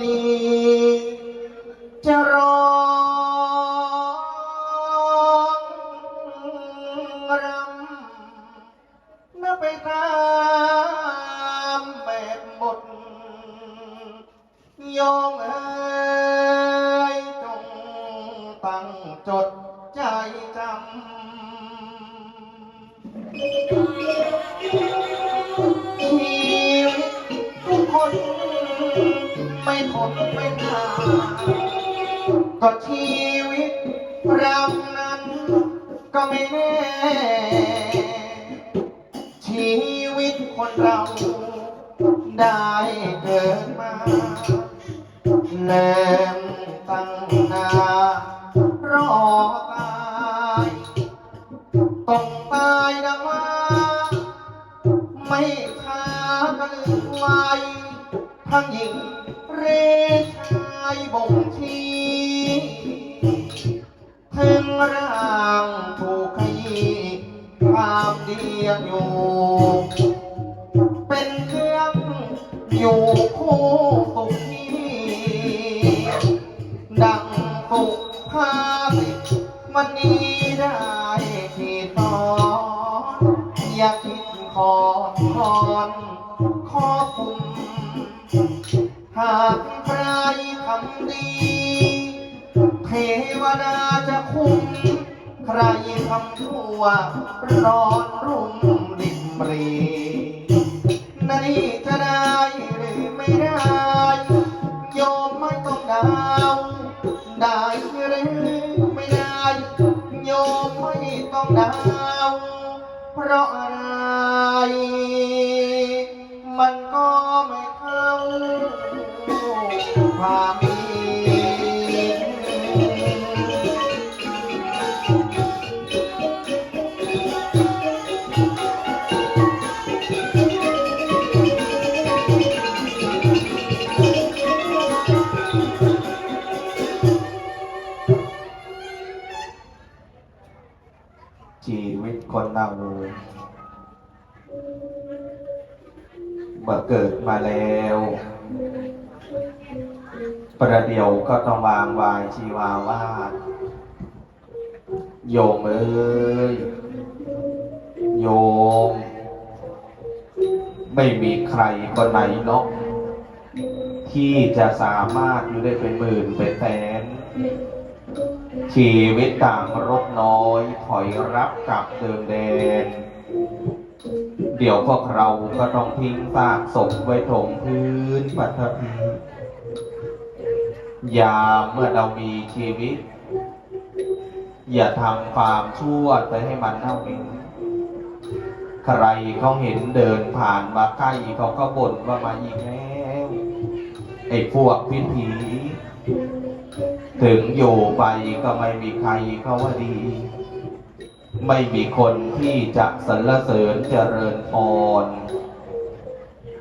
นี้จะรอ ก็ชีวิตเรานั้นก็ไม่แน่ ชีวิตคนเราได้เกิดมาแน่ ดังสุภาษิมันนี้ได้ที่ตอนอย่าคิดขอคอนขอคุ้มหากใครทำดีเทวดาจะคุ้มใครทำชั่วร้อนรุ่มริมรีนานี่จะได้หรือไม่ได้ โยมไม่ต้องดาว ได้หรือไม่ได้โยมไม่ต้องดาวเพราะอะไรมัน เกิดมาแล้ว ประเดี๋ยวก็ต้องวางวายชีวาวาดโยมเอ้ย โยม ไม่มีใครคนไหนหรอกที่จะสามารถอยู่ได้เป็นหมื่นเป็นแสนชีวิตต่างรบน้อยถอยรับกลับเดิมแดน เดี๋ยวพวกเราก็ต้องทิ้งซากศพไว้ถมพื้นปัทภียามเมื่อเรามีชีวิต อย่าทำความชั่วไปให้มันเน่าเหม็นใครเขาเห็นเดินผ่านมาใกล้เขาก็บ่นว่ามาอีกแล้วไอ้พวกพิธีถึงอยู่ไปก็ไม่มีใครเขาว่าดี ไม่มีคนที่จะสรรเสริญเจริญพร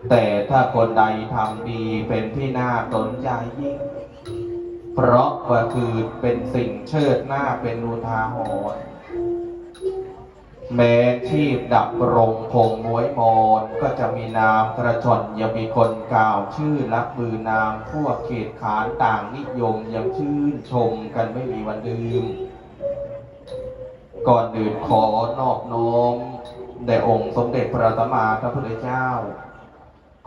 แต่ถ้าคนใดทำดีเป็นที่น่าสนใจยิ่ง เพราะว่าคือเป็นสิ่งเชิดหน้าเป็นอุทาหรณ์แม้ชีพดับรงคงมวยมอนก็จะมีนามกระชอนยังมีคนกล่าวชื่อรักมือนามพวกเขตขานต่างนิยมยังชื่นชมกันไม่มีวันลืม ก่อนอื่นขอนอบน้อมแด่องค์สมเด็จพระสัมมาสัมพุทธเจ้า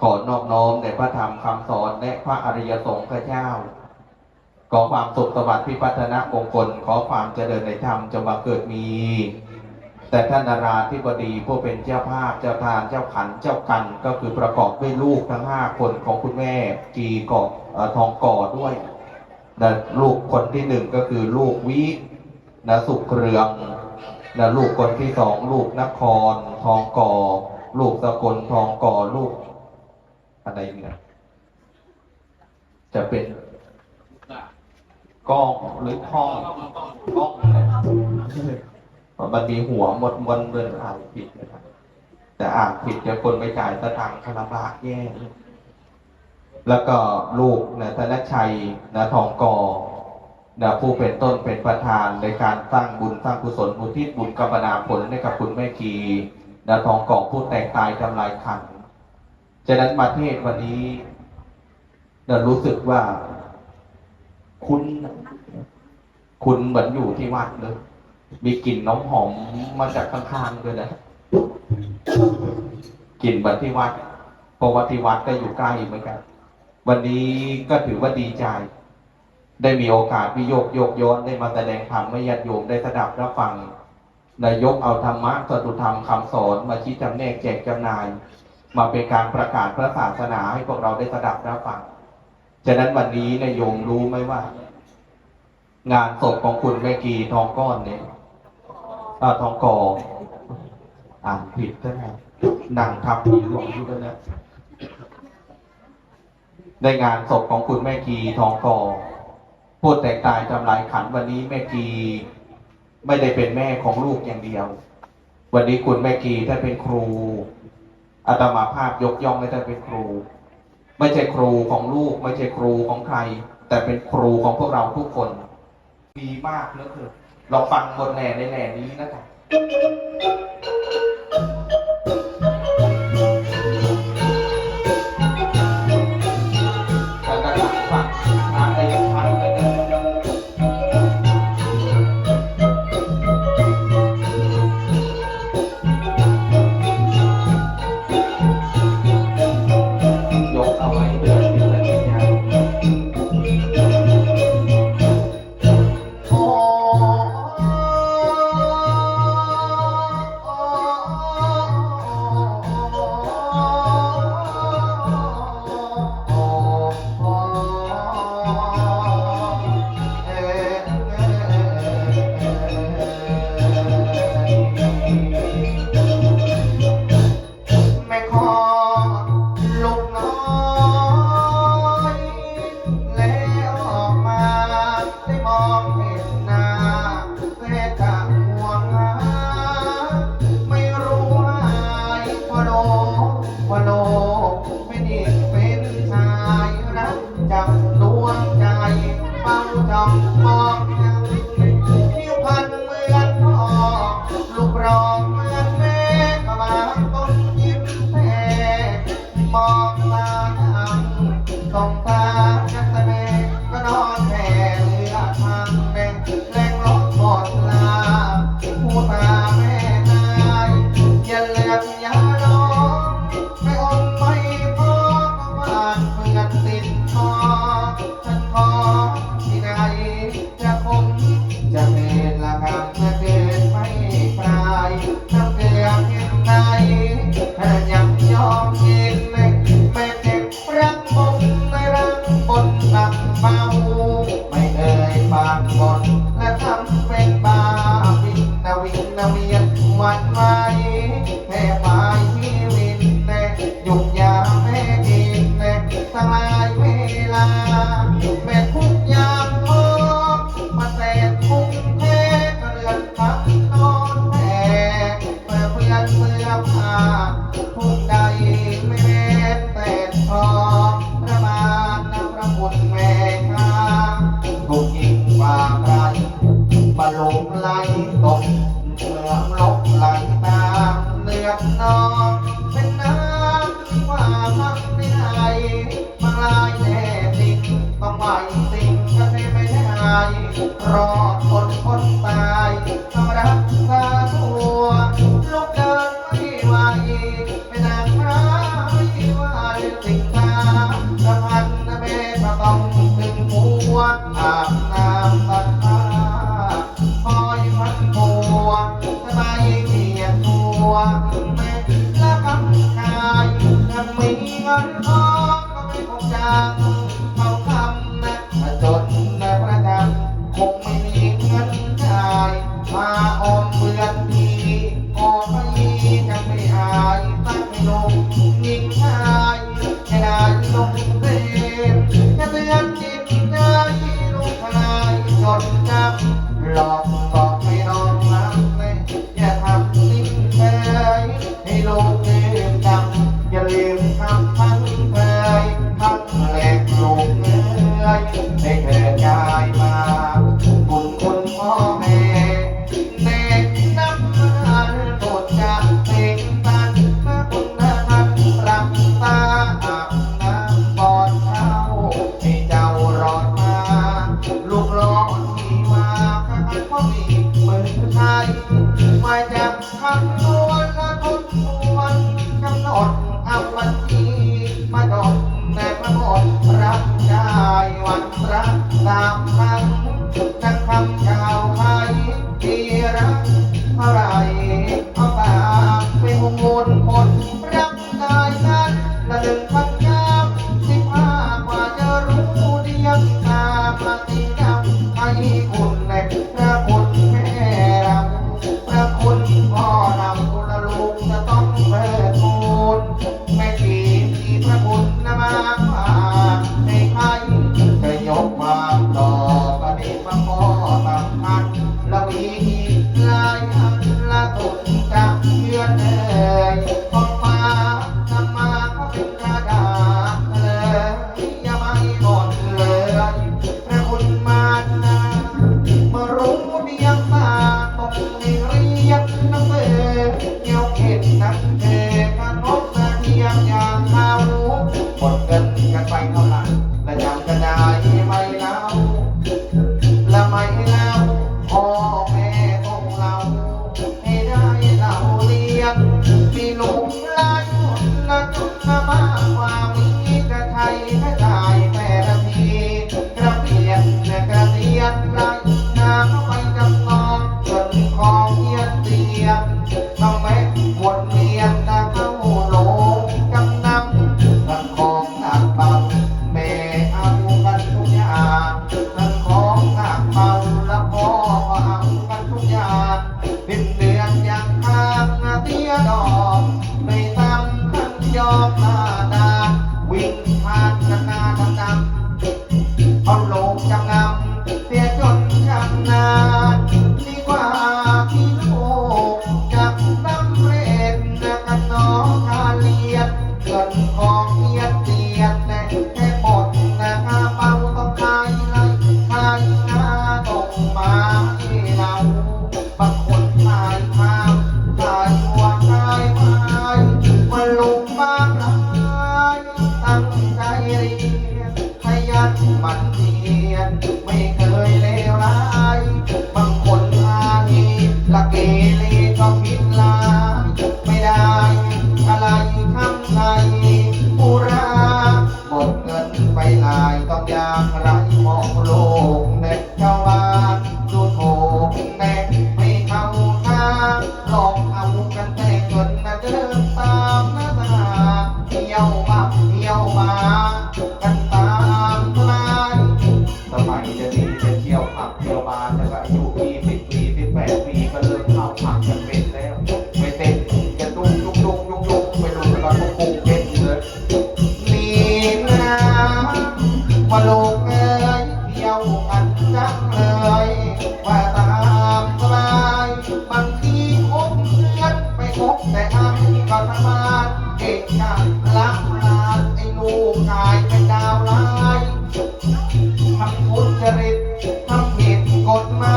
ขอนอบน้อมแด่พระธรรมคำสอนและพระอริยสงฆ์เจ้า ขอความสุขสวัสดิ์พิพัฒนมงคลขอความเจริญในธรรมจงบังเกิดมี แต่ท่านนาราธิบดีผู้เป็นเจ้าภาพเจ้าทานเจ้าขันเจ้ากันก็คือประกอบด้วยลูกทั้งห้าคนของคุณแม่กีกอบเอ่อทองก่อด้วยนะลูกคนที่หนึ่งก็คือลูกวินะสุขเรือง นะลูกคนที่สองลูกนคร ทองก่อ ลูกสกลทองก่อลูก อะไรเนี่ยจะเป็นกล้องหรือท่องกล้องมันมีหัวหมดวนเดินอ่านผิดนะครับแต่อ่านผิดเดี๋ยวคนไปจ่ายสตังค์คลำบากแย่แล้วก็ลูกนะธนชัยนะทองกอ นะผู้เป็นต้นเป็นประธานในการสร้างบุญสร้างกุศลบุญที่บุญกำปนาผลให้กับคุณแม่กีนะทองกอผู้แตกตายทำลายขันฉะนั้นมาเทศวันนี้จะรู้สึกว่าคุณ คุณเหมือนอยู่ที่วัดเลย มีกลิ่นน้ำหอมมาจากข้างๆด้วยนะกลิ่นเหมือนที่วัดเพราะว่าที่วัดก็อยู่ใกล้เหมือนกัน วันนี้ก็ถือว่าดีใจ ได้มีโอกาสพิโยกโยกย้อนได้มาแสดงธรรมให้ญาติโยมได้สดับรับฟังนายกเอาธรรมะสตุธรรมคำสอนมาชี้จำแนกแจกจำนาย มาเป็นการประกาศพระศาสนาให้พวกเราได้สดับรับฟัง ฉะนั้นวันนี้นายโยมรู้ไหมว่า งานศพของคุณแม่กีทองก้อนเนี่ยอทองกออ่านผิดใช่ไหมนั่งทับผีหลวงอยู่ด้วยนะในงานศพของคุณแม่กีทองกอ พูดแตกตายจำลายขันวันนี้แม่กีไม่ได้เป็นแม่ของลูกอย่างเดียว วันนี้คุณแม่กีท่านเป็นครูอาตมาภาพยกย่องให้ท่านเป็นครู ไม่ใช่ครูของลูก ไม่ใช่ครูของใคร แต่เป็นครูของพวกเราทุกคนดีมากเหลือเกินเราฟังบนแหน่ในแหน่นี้นะครั เพื่อนเมื่อผ่าน มีเ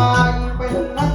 ายเป็นนัก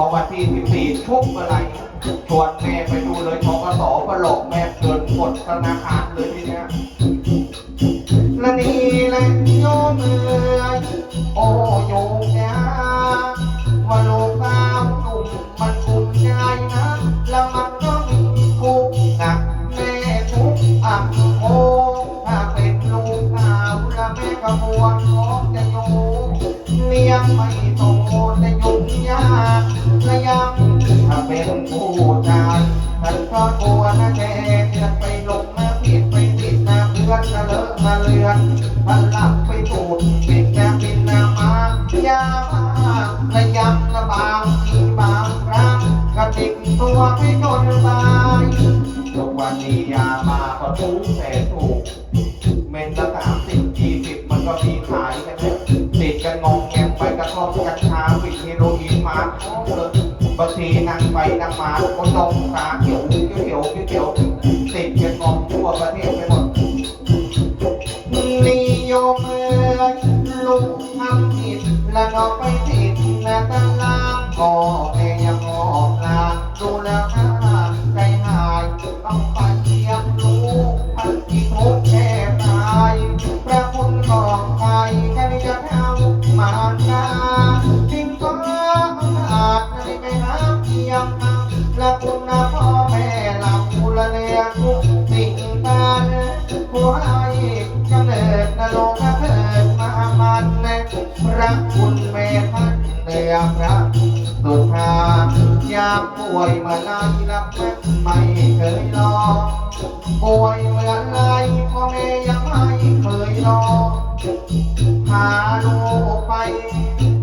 พอวันที่สิบสี่ทุกเมื่อไรชวนแม่ไปดูเลยทกสก็หลอกแม่เกินหมดธนาคารเลยทีเนี้ย ก็มีขายกันเนี่ยติดกันงงแงมไปกระท่อมกัญชาปิดเฮโรอีนมาบางทีนั่งไปนั่งมาก็นมตาเขียวเขียวเขียวติดกันงงทั่วประเทศไปหมดนิยมเอ่ยลูกทำผิดแล้วก็ไปผิดนะตะลางก็แม่ยัง พ่อแม่เราละเลียงทุกสิ่งการผู้ให้กำเนิดนรกเกิดมามันในพระคุณเมทันเนือพระสุธายามป่วยเมื่อไรรับแม่ไม่เคยรอป่วยเมื่อไรพ่อแม่ยังไม่เคยรอพาลูกไป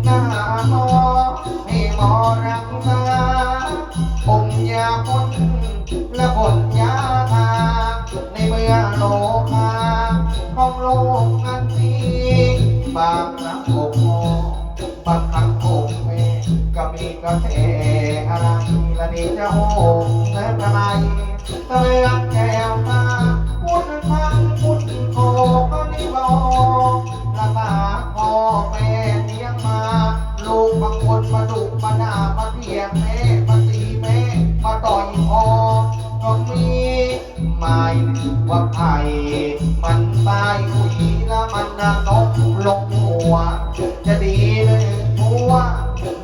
หน้าหมอให้หมอรักษา ยาคนและบทยาทาในเมื่อโลกาของโลกนั้นนี้บางรั้งอกโมบางครั้งอกเมก็มีกระแสอะไรละนี่จะโหและไมเตือนแก้วตาพูดฟังพูดโคก็นิบอกละบาพ่อแม่เลี้ยงมา ลูกบางคนมาดุมาด่ามาเถียงแม่ ไม่ว่าไผ่มันตายคุยแล้วมันนะนกลงหัว จะดีเลยผัว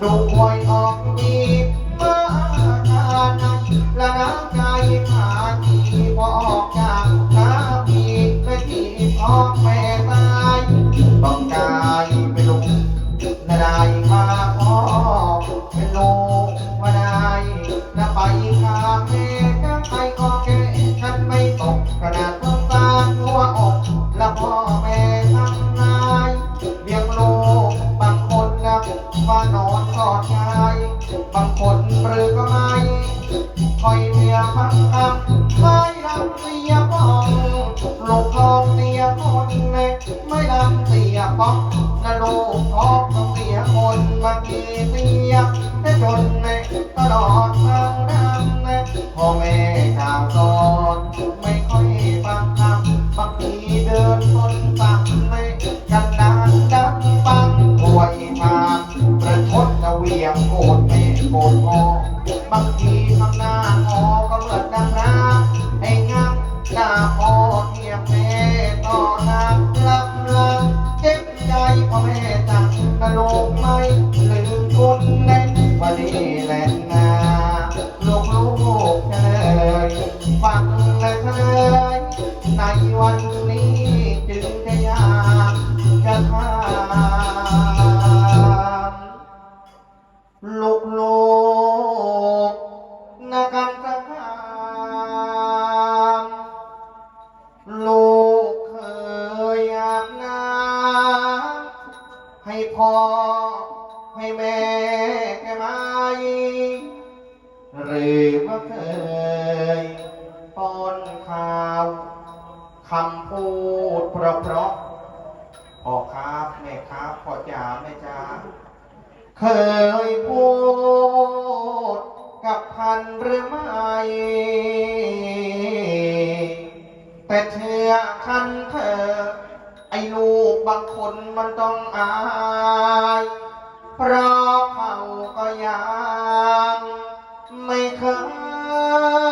ดูควยออกดีมาทานและน้ำใจผ่าทีพอ ม่ พันหรือไม่ แต่เธอคันเธอ ไอ้ลูกบางคนมันต้องอาย เพราะเขาก็ยัง ไม่เคย